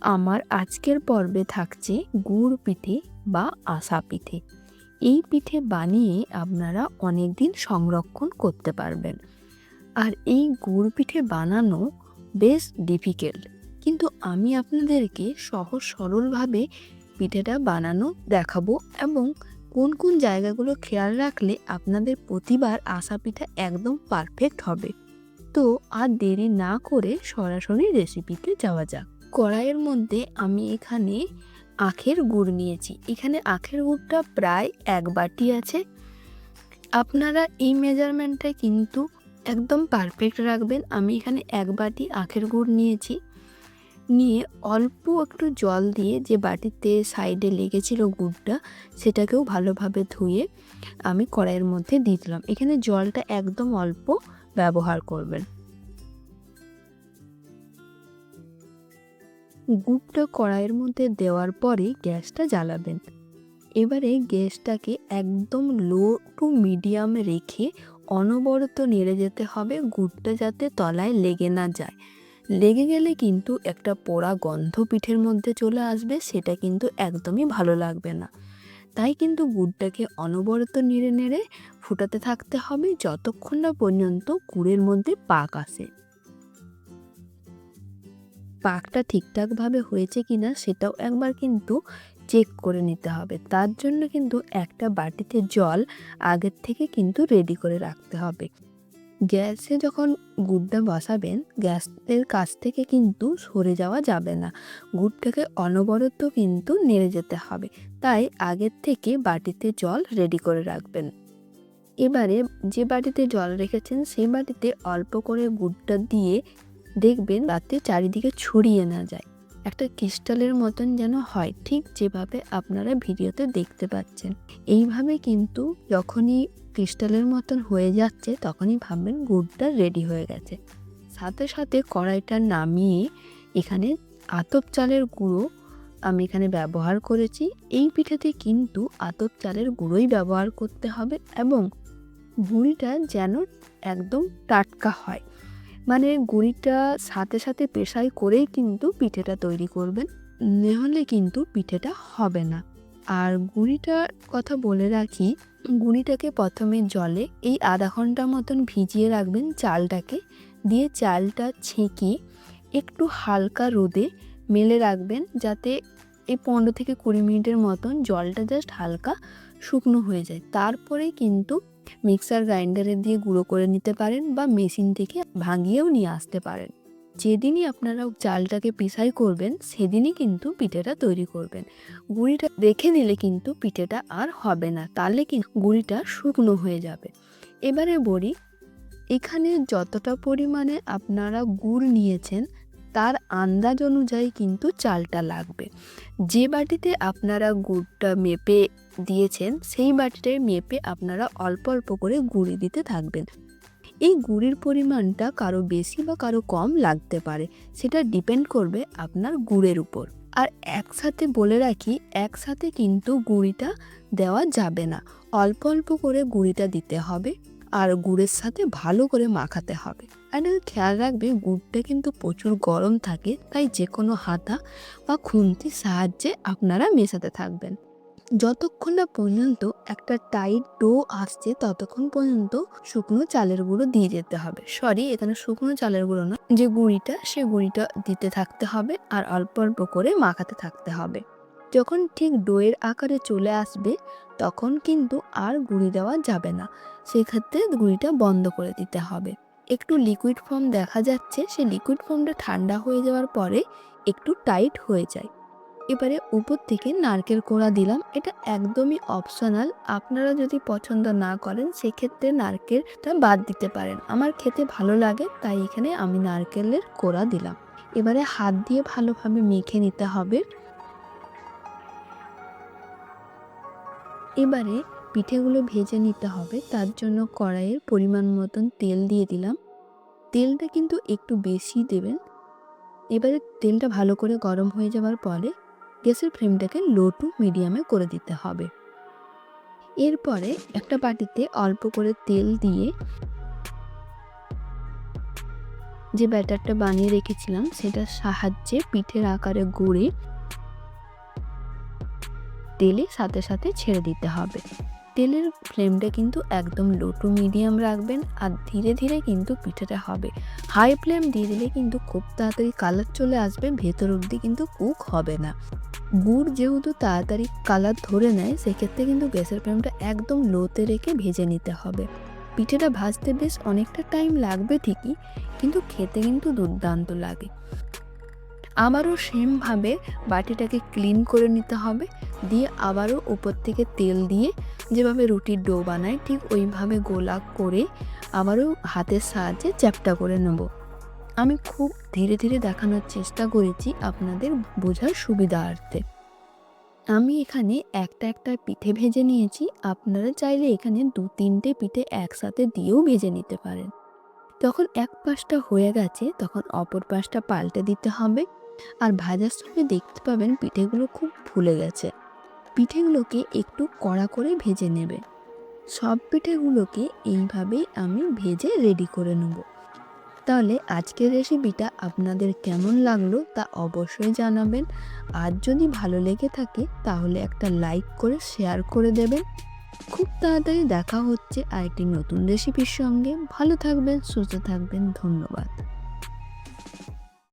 আমার আজকের পর্বে থাকছে গুড় পিঠে বা আসা পিঠে। এই পিঠে বানিয়ে আপনারা অনেক দিন সংরক্ষণ করতে পারবেন। আর এই গুড় পিঠে বানানো বেশ ডিফিকাল্ট কিন্তু আমি আপনাদেরকে সহজ সরলভাবে পিঠেটা বানানো দেখাবো এবং কোন কোন জায়গাগুলো খেয়াল রাখলে আপনাদের প্রতিবার আসা পিঠা একদম পারফেক্ট হবে। তো আর দেরি না করে সরাসরি রেসিপিতে যাওয়া যাক। কড়াইয়ের মধ্যে আমি এখানে আখের গুড় নিয়েছি। এখানে আখের গুড়টা প্রায় এক বাটি আছে। আপনারা এই মেজারমেন্টটা কিন্তু একদম পারফেক্ট রাখবেন। আমি এখানে এক বাটি আখের গুড় নিয়েছি। নিয়ে অল্প একটু জল দিয়ে যে বাটিতে সাইডে লেগেছিল গুড়টা, সেটাকেও ভালোভাবে ধুয়ে আমি কড়াইয়ের মধ্যে দিয়ে দিলাম। এখানে জলটা একদম অল্প ব্যবহার করবেন। গুড়টা কড়াইয়ের মধ্যে দেওয়ার পরে গ্যাসটা জ্বালাবেন। এবারে গ্যাসটাকে একদম লো টু মিডিয়াম রেখে অনবরত নেড়ে যেতে হবে গুড়টা যাতে তলায় লেগে না যায়। লেগে গেলে কিন্তু একটা পোড়া গন্ধ পিঠের মধ্যে চলে আসবে, সেটা কিন্তু একদমই ভালো লাগবে না। তাই কিন্তু গুড়টাকে অনবরত নেড়ে নেড়ে ফুটাতে থাকতে হবে যতক্ষণ না পর্যন্ত গুড়ের মধ্যে পাক আসে। পাকটা ঠিকঠাকভাবে হয়েছে কি না সেটাও একবার কিন্তু চেক করে নিতে হবে। তার জন্য কিন্তু একটা বাটিতে জল আগের থেকে কিন্তু রেডি করে রাখতে হবে। গ্যাসে যখন গুড়টা বসাবেন, গ্যাসের কাছ থেকে কিন্তু সরে যাওয়া যাবে না। গুড়টাকে অনবরত কিন্তু নেড়ে যেতে হবে। তাই আগের থেকে বাটিতে জল রেডি করে রাখবেন। এবারে যে বাটিতে জল রেখেছেন, সেই বাটিতে অল্প করে গুড়টা দিয়ে দেখবেন রাতে চারিদিকে ছড়িয়ে না যায়। একটা ক্রিস্টালের মতন যেন হয়, ঠিক যেভাবে আপনারা ভিডিওতে দেখতে পাচ্ছেন। এইভাবে কিন্তু যখনই ক্রিস্টালের মতন হয়ে যাচ্ছে, তখনই ভাববেন গুড়টা রেডি হয়ে গেছে। সাথে সাথে কড়াইটা নামিয়ে এখানে আতপ চালের গুঁড়ো আমি এখানে ব্যবহার করেছি। এই পিঠেতে কিন্তু আতপ চালের গুঁড়োই ব্যবহার করতে হবে এবং গুঁড়িটা যেন একদম টাটকা হয়। মানে গুঁড়িটা সাথে সাথে পেশাই করেই কিন্তু পিঠেটা তৈরি করবেন। নাহলে কিন্তু পিঠেটা হবে না। আর গুঁড়িটার কথা বলে রাখি, গুঁড়িটাকে প্রথমে জলে এই আধা ঘণ্টা মতন ভিজিয়ে রাখবেন চালটাকে। দিয়ে চালটা ছেঁকে একটু হালকা রোদে মেলে রাখবেন যাতে এই পনেরো থেকে কুড়ি মিনিটের মতন জলটা জাস্ট হালকা শুকনো হয়ে যায়। তারপরে কিন্তু মিক্সার গ্রাইন্ডারে দিয়ে গুঁড়ো করে নিতে পারেন বা মেশিন থেকে ভাঙিয়েও নিয়ে আসতে পারেন। যেদিনই আপনারা চালটাকে পিসাই করবেন, সেদিনই কিন্তু পিঠেটা তৈরি করবেন। গুঁড়িটা রেখে নিলে কিন্তু পিঠেটা আর হবে না, তাহলে কিন্তু গুঁড়িটা শুকনো হয়ে যাবে। এবারে বলি, এখানে যতটা পরিমাণে আপনারা গুড় নিয়েছেন, তার আন্দাজ অনুযায়ী কিন্তু চালটা লাগবে। যে বাটিতে আপনারা গুড়টা মেপে দিয়েছেন, সেই বাটিটায় মেপে আপনারা অল্প অল্প করে গুঁড়ি দিতে থাকবেন। এই গুড়ির পরিমাণটা কারও বেশি বা কারও কম লাগতে পারে, সেটা ডিপেন্ড করবে আপনার গুড়ের উপর। আর একসাথে বলে রাখি, একসাথে কিন্তু গুঁড়িটা দেওয়া যাবে না। অল্প অল্প করে গুঁড়িটা দিতে হবে, আর গুড়ের সাথে ভালো করে মাখাতে হবে। আর খেয়াল রাখবে, গুড়টা কিন্তু প্রচুর গরম থাকে, তাই যে কোনো হাতা বা খুন্তির সাহায্যে আপনারা মেশাতে থাকবেন। যতক্ষণ না পর্যন্ত একটা টাইট ডো আসছে, ততক্ষণ পর্যন্ত শুকনো চালের গুঁড়ো দিয়ে যেতে হবে। সরি এখানে শুকনো চালের গুঁড়ো না। যে গুঁড়িটা, সে গুঁড়িটা দিতে থাকতে হবে আর অল্প অল্প করে মাখাতে থাকতে হবে। যখন ঠিক ডোয়ের আকারে চলে আসবে, তখন কিন্তু আর গুঁড়ি দেওয়া যাবে না। সেক্ষেত্রে গুঁড়িটা বন্ধ করে দিতে হবে। একটু লিকুইড ফর্ম দেখা যাচ্ছে। সে লিকুইড ফর্মটা ঠান্ডা হয়ে যাওয়ার পরে একটু টাইট হয়ে যায়। এবারে উপর থেকে নারকেল কোড়া দিলাম। এটা একদমই অপশনাল আপনারা যদি পছন্দ না করেন, সেক্ষেত্রে নারকেলটা বাদ দিতে পারেন। আমার খেতে ভালো লাগে, তাই এখানে আমি নারকেলের কোড়া দিলাম। এবারে হাত দিয়ে ভালোভাবে মেখে নিতে হবে। এবারে পিঠেগুলো ভেজে নিতে হবে। তার জন্য কড়াইয়ের পরিমাণ মতন তেল দিয়ে দিলাম। তেলটা কিন্তু একটু বেশি দেবেন। এবারে তেলটা ভালো করে গরম হয়ে যাওয়ার পরে গ্যাসের ফ্লেমটাকে লো টু মিডিয়ামে করে দিতে হবে। এরপরে একটা বাটিতে অল্প করে তেল দিয়ে যে ব্যাটারটা বানিয়ে রেখেছিলাম, সেটার সাহায্যে পিঠের আকারে গুঁড়ে তেলে সাথে সাথে ছেড়ে দিতে হবে। তেলের ফ্লেমটা কিন্তু একদম লো টু মিডিয়াম রাখবেন আর ধীরে ধীরে কিন্তু পিঠেটা হবে। হাই ফ্লেম দিয়ে দিলে কিন্তু খুব তাড়াতাড়ি কালার চলে আসবে, ভেতর অবধি কিন্তু কুক হবে না। গুড় যেহেতু তাড়াতাড়ি কালার ধরে নেয়, সেক্ষেত্রে কিন্তু গ্যাসের ফ্লেমটা একদম লোতে রেখে ভেজে নিতে হবে। পিঠেটা ভাজতে বেশ অনেকটা টাইম লাগবে ঠিকই, কিন্তু খেতে কিন্তু দুর্দান্ত লাগে। আবারও সেমভাবে বাটিটাকে ক্লিন করে নিতে হবে, দিয়ে আবারও উপর থেকে তেল দিয়ে যেভাবে রুটির ডো বানায়, ঠিক ওইভাবে গোলা করে আবারও হাতের সাহায্যে চ্যাপটা করে নেব। আমি খুব ধীরে ধীরে দেখানোর চেষ্টা করেছি আপনাদের বোঝার সুবিধার্থে। আমি এখানে একটা একটা পিঠে ভেজে নিয়েছি। আপনারা চাইলে এখানে দু তিনটে পিঠে একসাথে দিয়েও ভেজে নিতে পারেন। তখন এক পাশটা হয়ে গেছে, তখন অপর পাশটা পাল্টে দিতে হবে। আর ভাজার সময় দেখতে পাবেন পিঠেগুলো খুব ফুলে গেছে। পিঠেগুলোকে একটু কড়া করে ভেজে নেবে। সব পিঠেগুলোকে এইভাবেই আমি ভেজে রেডি করে নেব। তাহলে আজকের রেসিপিটা আপনাদের কেমন লাগল তা অবশ্যই জানাবেন। আর যদি ভালো লেগে থাকে তাহলে একটা লাইক করে শেয়ার করে দেবেন। খুব তাড়াতাড়ি দেখা হচ্ছে আরেকটি নতুন রেসিপির সঙ্গে। ভালো থাকবেন, সুস্থ থাকবেন, ধন্যবাদ।